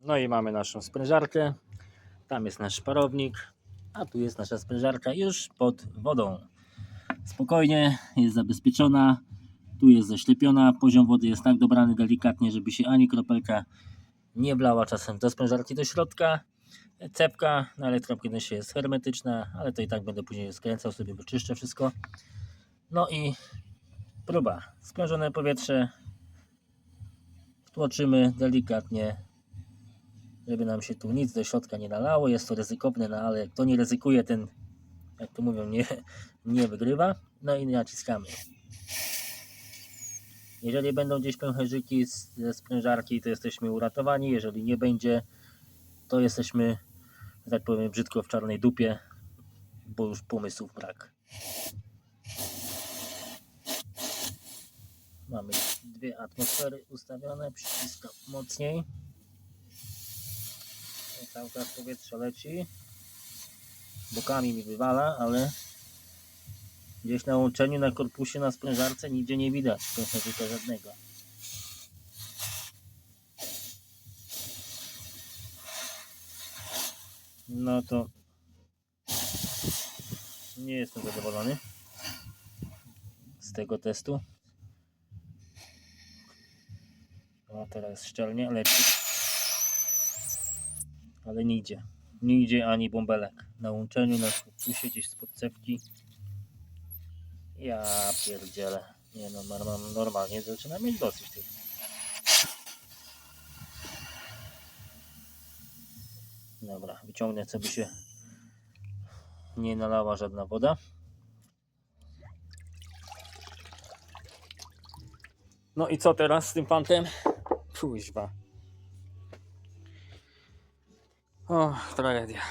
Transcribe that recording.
No i mamy naszą sprężarkę. Tam jest nasz parownik, a tu jest nasza sprężarka już pod wodą. Spokojnie, jest zabezpieczona. Tu jest zaślepiona. Poziom wody jest tak dobrany delikatnie, żeby się ani kropelka nie wlała czasem do sprężarki do środka. Cepka na elektrooprysznie jest hermetyczna, ale to i tak będę później skręcał sobie, wyczyszczę wszystko. No i próba. Sprężone powietrze wtłoczymy delikatnie, żeby nam się tu nic do środka nie nalało. Jest to ryzykowne, no ale kto nie ryzykuje, ten, jak to mówią, nie, nie wygrywa. No i naciskamy. Jeżeli będą gdzieś pęcherzyki ze sprężarki, to jesteśmy uratowani. Jeżeli nie będzie, to jesteśmy, że tak powiem, brzydko w czarnej dupie, bo już pomysłów brak. Mamy dwie atmosfery ustawione, przyciskam mocniej. Cały czas powietrze leci. Bokami mi wywala, ale gdzieś na łączeniu, na korpusie, na sprężarce nigdzie nie widać pęcherzyka żadnego. No to nie jestem zadowolony z tego testu. O, teraz szczelnie leci. Ale. Nie idzie ani bąbelek. Na łączeniu, na korpusie, gdzieś spod cewki. Ja pierdzielę. Nie no, normalnie zaczynam mieć dosyć tych. Dobra, wyciągnę, co by się nie nalała żadna woda. No i co teraz z tym fantem? Kuźwa. Oh, hasta la tía.